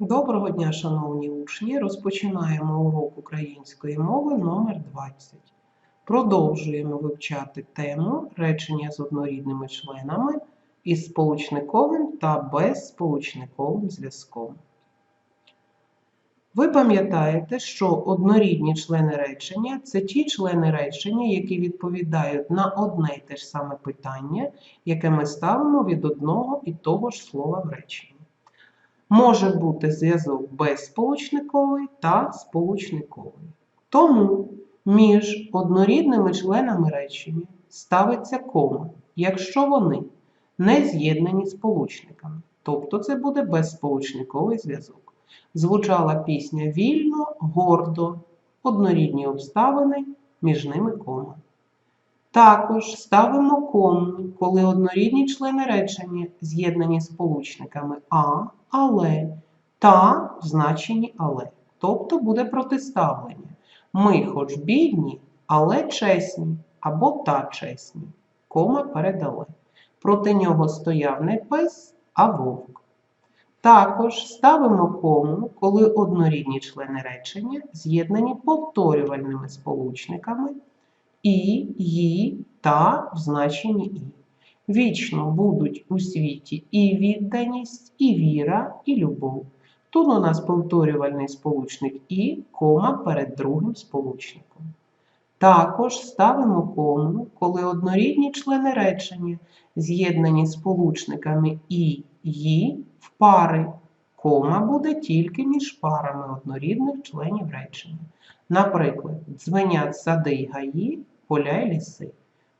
Доброго дня, шановні учні! Розпочинаємо урок української мови номер 20. Продовжуємо вивчати тему речення з однорідними членами із сполучниковим та безсполучниковим зв'язком. Ви пам'ятаєте, що однорідні члени речення це ті члени речення, які відповідають на одне й те ж саме питання, яке ми ставимо від одного і того ж слова в реченні. Може бути зв'язок безсполучниковий та сполучниковий. Тому між однорідними членами речення ставиться кома, якщо вони не з'єднані сполучниками. Тобто це буде безсполучниковий зв'язок. Звучала пісня вільно, гордо, однорідні обставини, між ними кома. Також ставимо кому, коли однорідні члени речення з'єднані сполучниками а, але та в значенні але. Тобто буде протиставлення. Ми хоч бідні, але чесні, або та чесні. Кома передали. Проти нього стояв не пес, а вовк. Також ставимо кому, коли однорідні члени речення з'єднані повторювальними сполучниками і, ї, та в значенні і. Вічно будуть у світі і відданість, і віра, і любов. Тут у нас повторювальний сполучник і, кома перед другим сполучником. Також ставимо кому, коли однорідні члени речення з'єднані сполучниками і, ї в пари. Кома буде тільки між парами однорідних членів речення. Наприклад, дзвенять сади гаї, поля й ліси.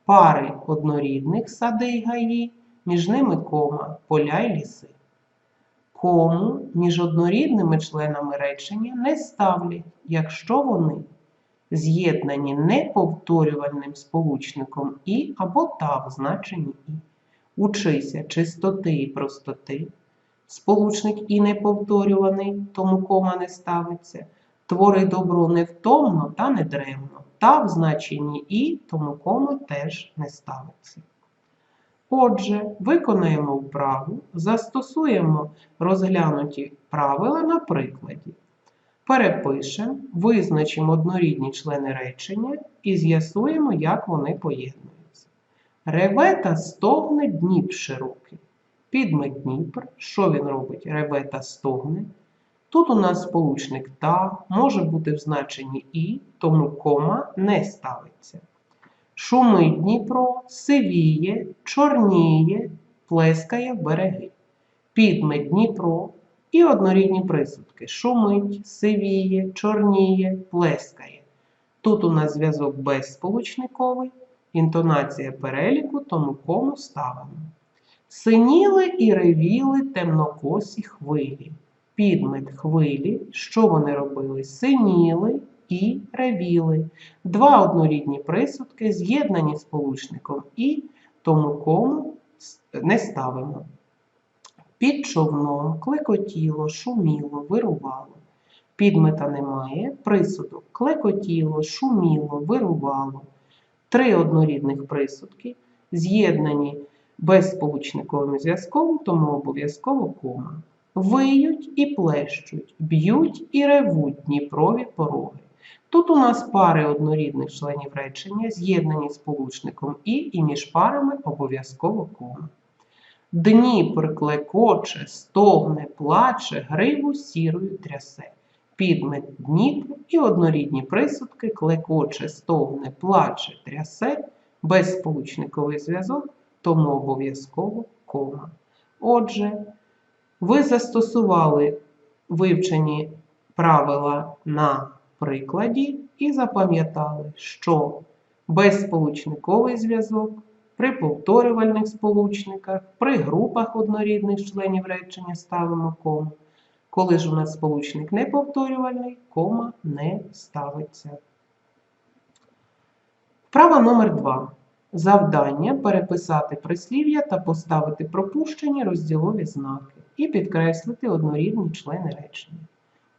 Пари однорідних сади гаї, між ними кома, поля й ліси. Кому між однорідними членами речення не ставлять, якщо вони з'єднані неповторювальним сполучником і або та в значенні і. Учися чистоти і простоти. Сполучник і неповторюваний, тому кома не ставиться. Твори добро невтомно та недремно, та в значенні і, тому кома теж не ставиться. Отже, виконаємо вправу, застосуємо розглянуті правила на прикладі. Перепишемо, визначимо однорідні члени речення і з'ясуємо, як вони поєднуються. Реве та стогне Дніп широкий. Підме Дніпр. Що він робить? Реве та стогне. Тут у нас сполучник та може бути в значенні і, тому кома не ставиться. Шумить Дніпро, сивіє, чорніє, плескає береги. Підме Дніпро і однорідні присудки. Шумить, сивіє, чорніє, плескає. Тут у нас зв'язок безсполучниковий, інтонація переліку, тому кому ставимо. Синіли і ревіли темнокосі хвилі. Підмет хвилі, що вони робили? Синіли і ревіли. Два однорідні присудки з'єднані сполучником і, тому кому не ставимо. Під човном клекотіло, шуміло, вирувало. Підмета немає, присудок клекотіло, шуміло, вирувало. Три однорідних присудки з'єднані безсполучниковим зв'язком, тому обов'язково кома. Виють і плещуть, б'ють і ревуть Дніпрові пороги. Тут у нас пари однорідних членів речення, з'єднані сполучником і, і між парами обов'язково кома. Дніпр клекоче, стогне, плаче, гриву сірою трясе. Підмет Дніпр і однорідні присудки клекоче, стогне, плаче, трясе, безсполучниковий зв'язок, тому обов'язково кома. Отже, ви застосували вивчені правила на прикладі і запам'ятали, що безсполучниковий зв'язок при повторювальних сполучниках, при групах однорідних членів речення ставимо кому. Коли ж у нас сполучник неповторювальний, кома не ставиться. Вправа номер 2. Завдання переписати прислів'я та поставити пропущені розділові знаки і підкреслити однорідні члени речення.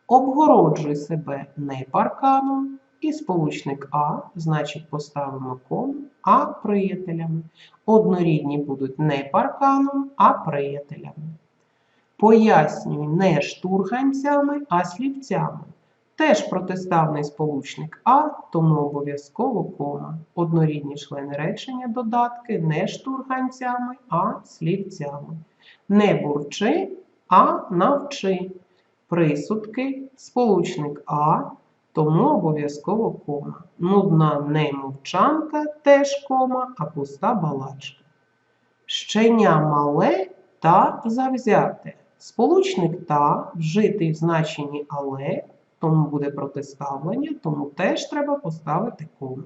Обгороджуй себе не парканом і сполучник А, значить поставимо кому, а приятелями. Однорідні будуть не парканом, а приятелями. Пояснюй не штурганцями, а слівцями. Теж протиставний сполучник А, тому обов'язково кома. Однорідні члени речення додатки не штурганцями, а слівцями. Не бурчи, а навчи. Присудки сполучник А, тому обов'язково кома. Нудна не мовчанка, теж кома, а пуста балачка. Щеня мале та завзяте. Сполучник та вжитий в значенні але, тому буде протиставлення, тому теж треба поставити кому.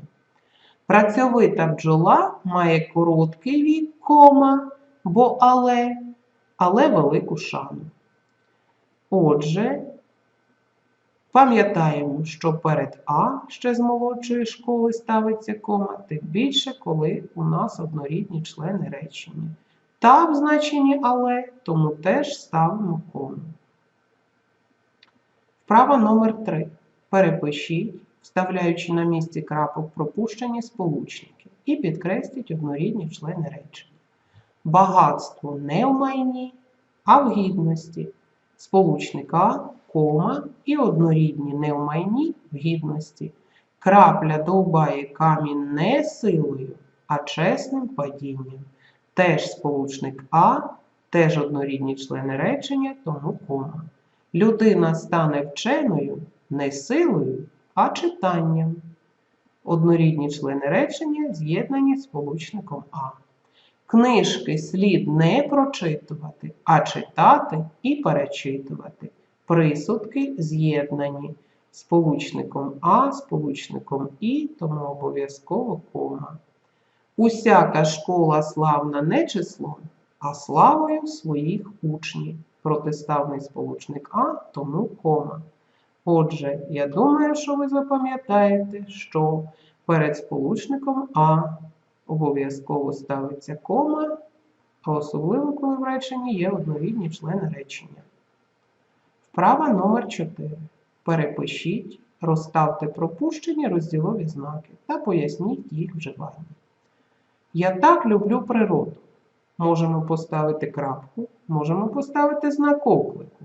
Працьовита бджола має короткий вік, кома, бо але, але велику шану. Отже, пам'ятаємо, що перед А ще з молодшої школи ставиться кома, тим більше, коли у нас однорідні члени речення. Та в значенні але, тому теж ставимо кому. Вправа номер 3. Перепишіть, вставляючи на місці крапок пропущені сполучники і підкресліть однорідні члени речення. Багатство не в майні, а в гідності. Сполучника, кома і однорідні не в майні в гідності. Крапля довбає камінь не силою, а чесним падінням. Теж сполучник А, теж однорідні члени речення, тому кома. Людина стане вченою не силою, а читанням. Однорідні члени речення з'єднані з сполучником А. Книжки слід не прочитувати, а читати і перечитувати. Присудки з'єднані сполучником А, сполучником І, тому обов'язково кома. Усяка школа славна не числом, а славою своїх учнів. Протиставний сполучник А, тому кома. Отже, я думаю, що ви запам'ятаєте, що перед сполучником А обов'язково ставиться кома, а особливо, коли в реченні є однорідні члени речення. Вправа номер 4. Перепишіть, розставте пропущені розділові знаки та поясніть їх вживання. Я так люблю природу. Можемо поставити крапку, можемо поставити знак оклику.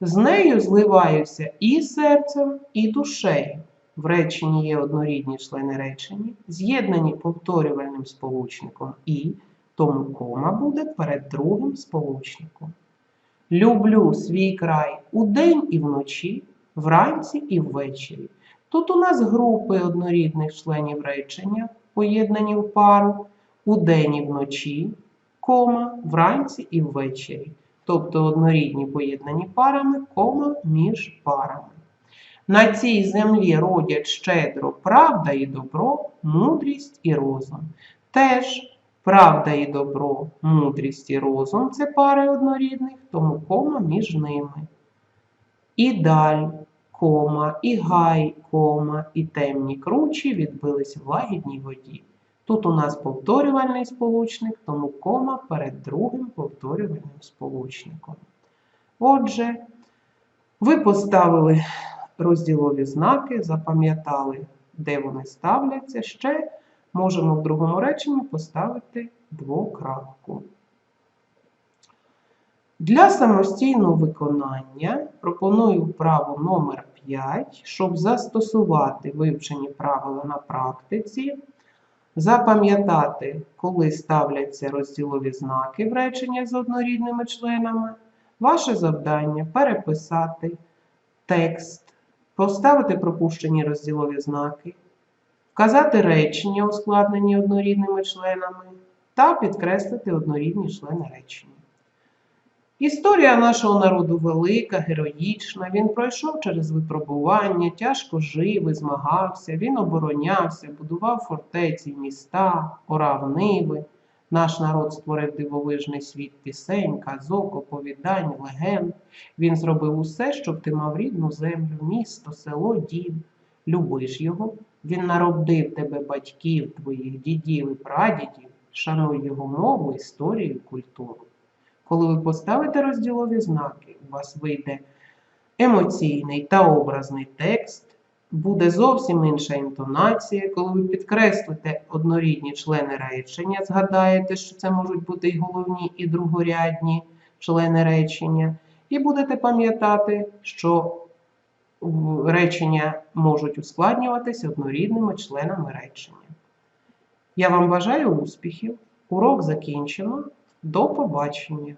З нею зливаюся і серцем, і душею. В реченні є однорідні члени речення, з'єднані повторювальним сполучником і, тому кома буде перед другим сполучником. Люблю свій край удень і вночі, вранці і ввечері. Тут у нас групи однорідних членів речення, поєднані в пару, удень і вночі, кома, вранці і ввечері. Тобто однорідні поєднані парами, кома між парами. На цій землі родять щедро правда і добро, мудрість і розум. Теж правда і добро, мудрість і розум це пари однорідних, тому кома між ними. І даль, кома, і гай, кома, і темні кручі відбились в лагідній воді. Тут у нас повторювальний сполучник, тому кома перед другим повторювальним сполучником. Отже, ви поставили розділові знаки, запам'ятали, де вони ставляться. Ще можемо в другому реченні поставити двокрапку. Для самостійного виконання пропоную вправу номер 5, щоб застосувати вивчені правила на практиці, запам'ятати, коли ставляться розділові знаки в речення з однорідними членами. Ваше завдання переписати текст, поставити пропущені розділові знаки, вказати речення, ускладнені однорідними членами, та підкреслити однорідні члени речення. Історія нашого народу велика, героїчна. Він пройшов через випробування, тяжко жив і змагався, він оборонявся, будував фортеці, міста, орав ниви. Наш народ створив дивовижний світ пісень, казок, оповідань, легенд. Він зробив усе, щоб ти мав рідну землю, місто, село, дім. Любиш його, він народив тебе батьків, твоїх дідів і прадідів, шануй його мову, історію, культуру. Коли ви поставите розділові знаки, у вас вийде емоційний та образний текст, буде зовсім інша інтонація. Коли ви підкреслите однорідні члени речення, згадаєте, що це можуть бути і головні, і другорядні члени речення, і будете пам'ятати, що речення можуть ускладнюватися однорідними членами речення. Я вам бажаю успіхів. Урок закінчено. До побачення!